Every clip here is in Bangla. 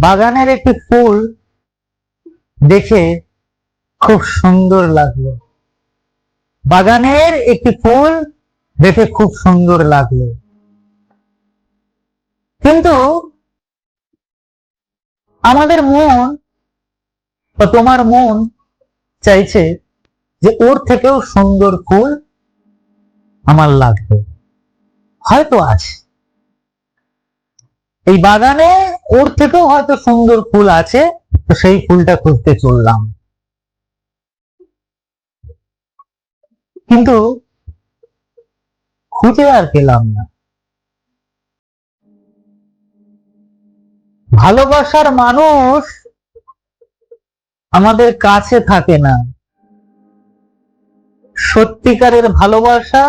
বাগানের একটি ফুল দেখে খুব সুন্দর লাগল। বাগানের একটি ফুল দেখে খুব সুন্দর লাগল। কিন্তু আমাদের মন, বা তোমার মন চাইছে যে ওর থেকেও সুন্দর ফুল আমার লাগবে। হয়তো আছে এই বাগানে ওর থেকেও হয়তো সুন্দর ফুল আছে, তো সেই ফুলটা খুঁজতে চললাম। কিন্তু খুঁজে আর পেলাম না। ভালোবাসার মানুষ আমাদের কাছে থাকে না। সত্যিকারের ভালোবাসা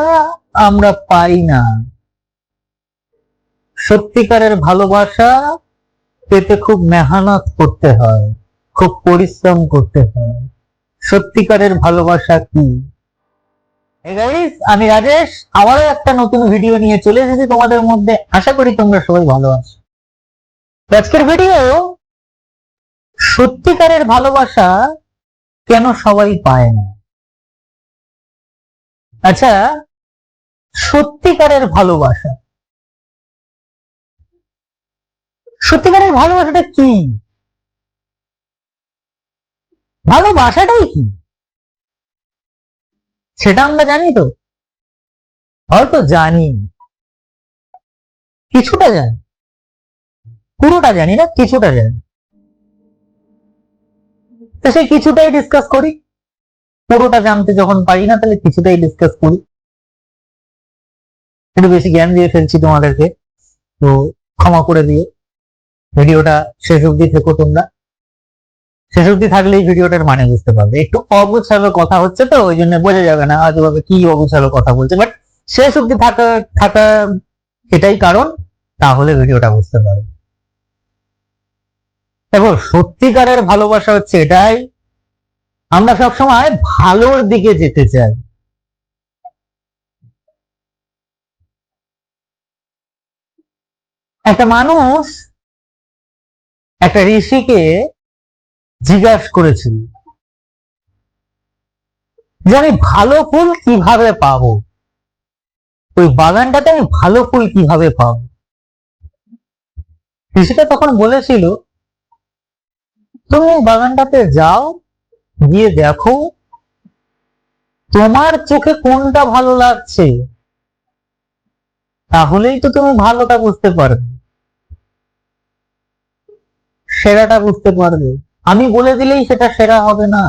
আমরা পাই না। সত্যিকারের ভালোবাসা পেতে খুব মেহনত করতে হয়, খুব পরিশ্রম করতে হয়। সত্যিকারের ভালোবাসা কি? আমি রাজেশ। আবারও একটা নতুন ভিডিও নিয়ে চলে এসেছি তোমাদের মধ্যে। আশা করি তোমরা সবাই ভালো আছো। আজকের ভিডিও সত্যিকারের ভালোবাসা কেন সবাই পায় না? আচ্ছা সত্যিকারের ভালোবাসা। সত্যিকারের ভালোবাসাটা কি? ভালোবাসাটাই কি? সেটা আমরা জানি তো। হয়তো জানি। কিছুটা জানি। পুরোটা জানি না, কিছুটা জানি। তো সেই কিছুটাই ডিসকাস করি। পুরোটা জানতে যখন পারি না, তাহলে কিছুটাই ডিসকাস করি। একটু বেশি জ্ঞান দিয়ে ফেলছি তোমাদেরকে। তো ক্ষমা করে দিও। ভিডিওটা শেষ অবধি থেকো তোমরা শেষ অবধি থাকলেই ভিডিওটার মানে বুঝতে পারবে। একটু অগুছালো কথা হচ্ছে তো, ওই জন্য বোঝা যাবে না আজ ভাবে কি অগুছালো কথা বলছে। বাট শেষ অবধি থাকা থাকা এটাই কারণ, তাহলে ভিডিওটা বুঝতে পারবে। দেখো, সত্যিকারের ভালোবাসা হচ্ছে এটাই। আমরা সবসময় ভালোর দিকে যেতে চাই। একটা মানুষ একটা ঋষিকে জিজ্ঞাসা করেছিল যে আমি ভালো ফুল কীভাবে পাবো? ওই বাগানটাতে আমি ভালো ফুল কীভাবে পাবো? ঋষিটা তখন বলেছিল, তুমি বাগানটাতে যাও, গিয়ে দেখো, তোমার চোখে কোনটা ভালো লাগছে? তাহলেই তো তুমি ভালোটা বুঝতে পারবে। সেরাটা বুঝতে পারবে। আমি বলে দিলেই সেটা সেরা হবে না।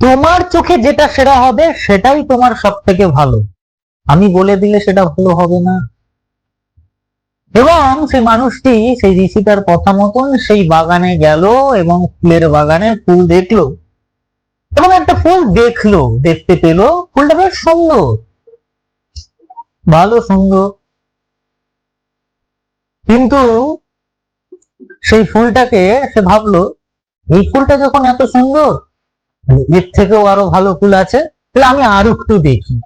তোমার চোখে যেটা সেরা হবে, সেটাই তোমার সব থেকে ভালো। আমি বলে দিলে সেটা ভালো হবে না। এবং সেই মানুষটি সেই ঋষিটার কথা মতন সেই বাগানে গেল এবং ফুলের বাগানে ফুল দেখল। এবং একটা ফুল দেখল, দেখতে পেল। ফুলটা বেশ সুন্দর। ভালো সুন্দর। কিন্তু সেই ফুলটাকে সে ভাবলো, এই ফুলটা যখন এত সুন্দর এর থেকেও আরও ভালো ফুল আছে, তাহলে আমি আরও একটু দেখি।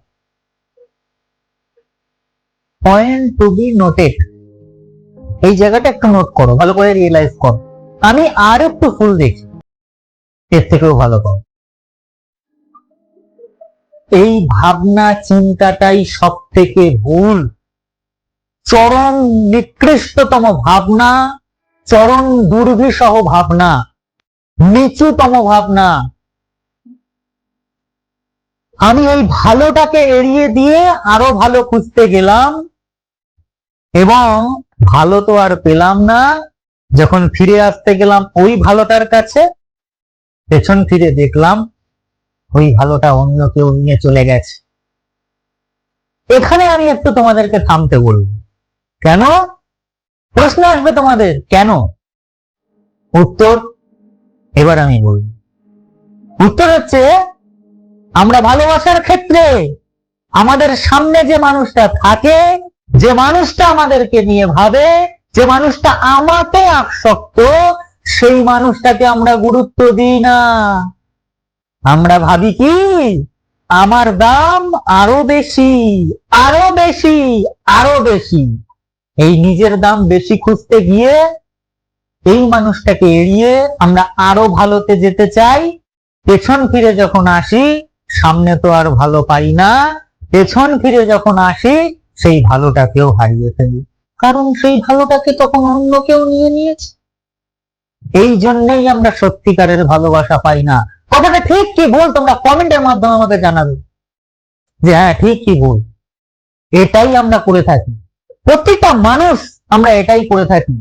পয়েন্ট টু বি নোটেড এই জায়গাটা একটু নোট করো, ভালো করে রিয়েলাইজ করো। আমি আর একটু ফুল দেখি, এর থেকেও ভালো করো এই ভাবনা চিন্তাটাই সব থেকে ভুল। চরম নিকৃষ্টতম ভাবনা চরম দুর্বিসহ ভাবনা, নিচুতম ভাবনা। আমি এই ভালোটাকে এড়িয়ে দিয়ে আরও ভালো খুঁজতে গেলাম এবং ভালো তো আর পেলাম না। যখন ফিরে আসতে গেলাম ওই ভালোটার কাছে, পেছন ফিরে দেখলাম ওই ভালোটা অন্য কেউ নিয়ে চলে গেছে। এখানে আমি একটু তোমাদেরকে থামতে বলব। কেন? প্রশ্ন আসবে তোমাদের। কেন? উত্তর এবার আমি বলব। উত্তর হচ্ছে, আমরা ভালোবাসার ক্ষেত্রে আমাদের সামনে যে মানুষটা থাকে, যে মানুষটা আমাদেরকে নিয়ে ভাবে, যে মানুষটা আমাতে আসক্ত, সেই মানুষটাকে আমরা গুরুত্ব দিই না। আমরা ভাবি কি? আমার দাম আরও বেশি আরও বেশি আরও বেশি। এই নিজের দাম বেশি খুঁজতে গিয়ে এই মানুষটাকে এড়িয়ে আমরা আরও ভালোতে যেতে চাই। পেছন ফিরে যখন আসি, সামনে তো আর ভালো পাই না। পেছন ফিরে যখন আসি, সেই ভালোটাকেও হারিয়ে ফেলি। কারণ সেই ভালোটাকে তখন অন্য কেউ নিয়ে নিয়েছে। এই জন্যই আমরা সত্যিকারের ভালোবাসা পাই না। কথাটা ঠিক কি বল তোমরা কমেন্টের মাধ্যমে আমাকে জানাবে। যে হ্যাঁ ঠিক কি ভুল? এটাই আমরা করে থাকি। প্রত্যেকটা মানুষ আমরা এটাই করে থাকি।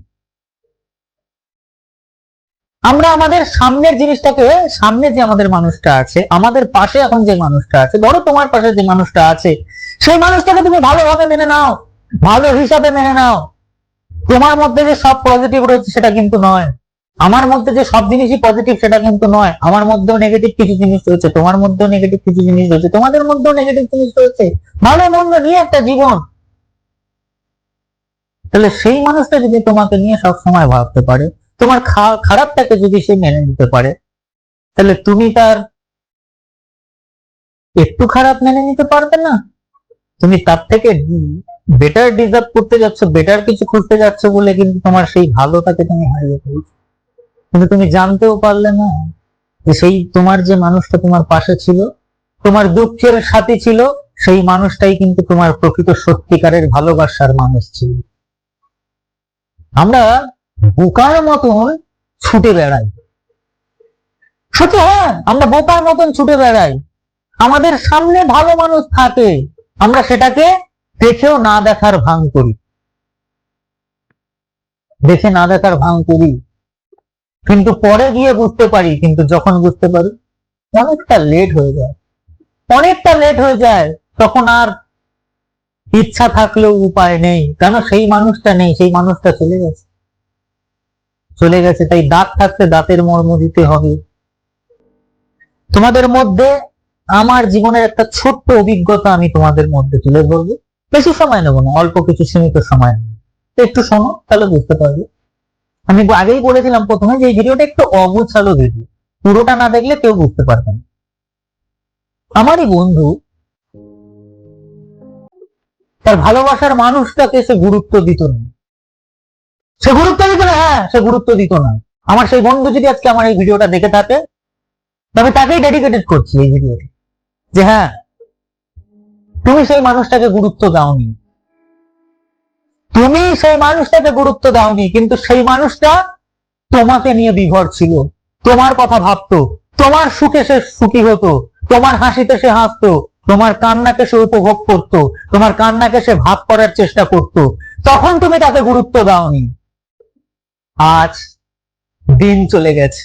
আমরা আমাদের সামনের জিনিসটাকে, সামনে যে আমাদের মানুষটা আছে, আমাদের পাশে এখন যে মানুষটা আছে, ধরো তোমার পাশে যে মানুষটা আছে, সেই মানুষটাকে তুমি ভালোভাবে মেনে নাও, ভালো হিসাবে মেনে নাও। তোমার মধ্যে যে সব পজিটিভ রয়েছে সেটা কিন্তু নয়। আমার মধ্যে যে সব জিনিসই পজিটিভ সেটা কিন্তু নয়। আমার মধ্যেও নেগেটিভ কিছু জিনিস রয়েছে, তোমার মধ্যেও নেগেটিভ কিছু জিনিস রয়েছে, তোমাদের মধ্যেও নেগেটিভ জিনিস রয়েছে। ভালো মন্দ নিয়ে একটা জীবন তাহলে সেই মানুষটা যদি তোমাকে নিয়ে সব সময় ভাবতে পারে, তোমার খারাপটাকে যদি সে মেনে নিতে পারে, তাহলে তুমি তার একটু খারাপ মেনে নিতে পারবে না? তুমি তার থেকে বেটার ডিজার্ভ করতে যাচ্ছ বেটার কিছু খুঁজতে যাচ্ছ বলে কিন্তু তোমার সেই ভালোটাকে তুমি হারিয়ে ফেলছো। কিন্তু তুমি জানতেও পারলে না যে সেই তোমার যে মানুষটা তোমার পাশে ছিল, তোমার দুঃখের সাথী ছিল, সেই মানুষটাই কিন্তু তোমার প্রকৃত সত্যিকারের ভালোবাসার মানুষ ছিল। আমরা বোকার মতন ছুটে বেড়াই। সত্যি হ্যাঁ আমরা বোকার মতন ছুটে বেড়াই। আমাদের সামনে ভালো মানুষ থাকে, আমরা সেটাকে দেখেও না দেখার ভান করি। দেখে না দেখার ভান করি। কিন্তু পরে গিয়ে বুঝতে পারি, কিন্তু যখন বুঝতে পারি, অনেকটা লেট হয়ে যায়। অনেকটা লেট হয়ে যায়, তখন আর ইচ্ছা থাকলেও উপায় নেই। কেন? সেই মানুষটা নেই, সেই মানুষটা চলে গেছে। চলে গেছে, তাই দাঁত থাকতে দাঁতের মর্ম দিতে হবে। তোমাদের মধ্যে আমার জীবনের একটা ছোট্ট অভিজ্ঞতা আমি তোমাদের মধ্যে তুলে ধরবো। বেশি সময় নেব না, অল্প কিছু সীমিত সময় নেব। একটু শোনো, তাহলে বুঝতে পারবে। আমি আগেই বলেছিলাম প্রথমে যে ভিডিওটা একটু অগোছালো ভিডিও। পুরোটা না দেখলে কেউ বুঝতে পারবে না। আমারই বন্ধু তার ভালোবাসার মানুষটাকে সে গুরুত্ব দিত না। সে গুরুত্ব দিত না হ্যাঁ সে গুরুত্ব দিত না। আমার সেই বন্ধু যদি আজকে আমার এই ভিডিওটা দেখে থাকে তবে তাকেই ডেডিকেটেড করছি এই ভিডিওটি যে হ্যাঁ তুমি সেই মানুষটাকে গুরুত্ব দাওনি। তুমি সেই মানুষটাকে গুরুত্ব দাওনি, কিন্তু সেই মানুষটা তোমাকে নিয়ে বিভর ছিল। তোমার কথা ভাবতো, তোমার সুখে সে সুখী হতো, তোমার হাসিতে সে হাসতো তোমার কান্নাকে সে উপভোগ করত, তোমার কান্নাকে সে ভাগ করার চেষ্টা করত। তখন তুমি তাকে গুরুত্ব দাওনি। আজ দিন চলে গেছে।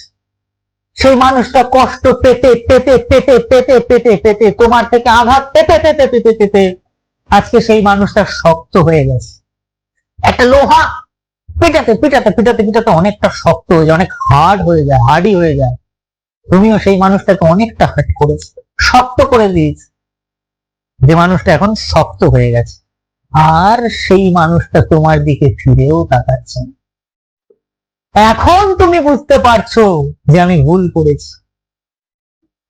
সেই মানুষটা কষ্ট পেতে পেতে পেতে পেতে পেতে পেতে, তোমার থেকে আঘাত পেতে পেতে পেতে পেতে আজকে সেই মানুষটা শক্ত হয়ে গেছে। একটা লোহা পিটাতে পিটাতে পিটাতে পিটাতে অনেকটা শক্ত হয়ে যায়, অনেক হার্ড হয়ে যায় হার্ডই হয়ে যায়। তুমিও সেই মানুষটাকে অনেকটা হার্ড করেছ, শক্ত করে দিয়েছ। যে মানুষটা এখন শক্ত হয়ে গেছে, আর সেই মানুষটা তোমার দিকে ফিরেও তাকাচ্ছে এখন তুমি বুঝতে পারছ যে আমি ভুল করেছি।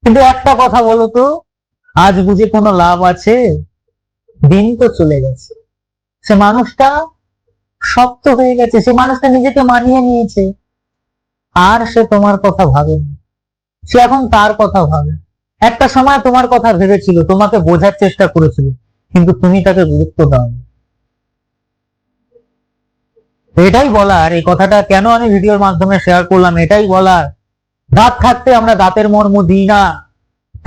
কিন্তু একটা কথা বলো তো, আজ বুঝে কোনো লাভ আছে? দিন তো চলে গেছে। সে মানুষটা শক্ত হয়ে গেছে, সে মানুষটা নিজেকে মানিয়ে নিয়েছে। আর সে তোমার কথা ভাবেনি সে এখন তার কথা ভাবে একটা সময় তোমার কথা ভেবেছিল, তোমাকে বোঝার চেষ্টা করেছিল, কিন্তু তুমি তাকে গুরুত্ব দাও এটাই বলার, এই কথাটা কেন আমি ভিডিওর মাধ্যমে শেয়ার করলাম, এটাই বলার। দাঁত থাকতে আমরা দাঁতের মর্ম দিই না।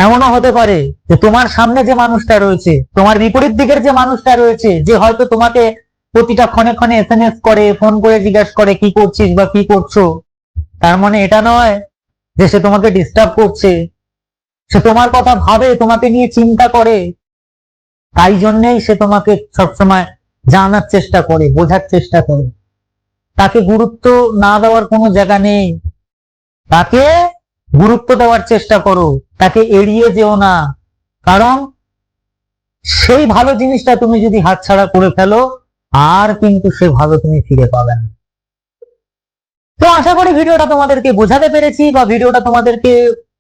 এমনও হতে পারে যে তোমার সামনে যে মানুষটা রয়েছে, তোমার বিপরীত দিকের যে মানুষটা রয়েছে, যে হয়তো তোমাকে প্রতিটা ক্ষণে ক্ষণে এস এম এস করে ফোন করে জিজ্ঞাসা করে, কি করছিস বা কি করছ? তার মানে এটা নয় যে সে তোমাকে ডিস্টার্ব করছে। সে তোমার কথা ভাবে, তোমাকে নিয়ে চিন্তা করে। তাই জন্যেই সে তোমাকে সবসময় জানার চেষ্টা করে, বোঝার চেষ্টা করে। তাকে গুরুত্ব না দেওয়ার কোনো জায়গা নেই। তাকে গুরুত্ব দেওয়ার চেষ্টা করো, তাকে এড়িয়ে যেও না। কারণ সেই ভালো জিনিসটা তুমি যদি হাতছাড়া করে ফেলো, আর কিন্তু সে ভালো তুমি ফিরে পাবে না। তো আশা করি ভিডিওটা তোমাদেরকে বোঝাতে পেরেছি, বা ভিডিওটা তোমাদেরকে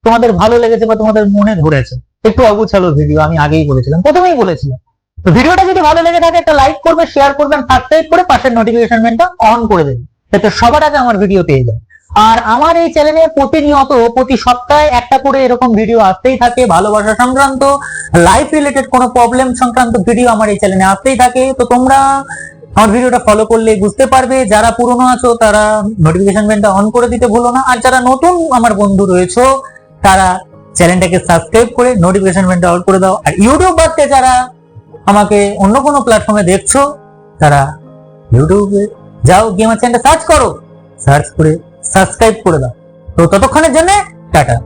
তোমাদের ভালো লেগেছে বা তোমাদের মনে ধরেছে, একটু অগুছালো ভিডিও আমি আগেই বলেছিলাম, প্রথমেই বলেছিলাম। তো ভিডিওটা যদি ভালো লেগে থাকে, একটা লাইক করবে শেয়ার করবেন সাবস্ক্রাইব করে পাশের নোটিফিকেশন বেলটা অন করে দেবেন যাতে সবার আগে আমার ভিডিও পেয়ে যায়। আর আমার এই চ্যানেলে প্রতিনিয়ত, প্রতি সপ্তাহে একটা করে এরকম ভিডিও আসতেই থাকে, ভালোবাসা সংক্রান্ত লাইফ রিলেটেড কোনো প্রবলেম সংক্রান্ত ভিডিও আমার এই চ্যানেলে আসতেই থাকে। তো তোমরা আমার ভিডিওটা ফলো করলে বুঝতে পারবে, যারা পুরনো আছো, তারা নোটিফিকেশন বেলটা অন করে দিতে ভুলো না। আর যারা নতুন আমার বন্ধু রয়েছে তারা চ্যানেলটাকে সাবস্ক্রাইব করে নোটিফিকেশন বেলটা অন করে দাও। আর ইউটিউব বাদতে যারা আমাকে অন্য কোনো প্ল্যাটফর্মে দেখছ, তারা ইউটিউবে যাও গিয়ে আমার চ্যানেলটা সার্চ করো। সার্চ করে সাবস্ক্রাইব করে দাও। তো ততক্ষণের জন্য টাটা।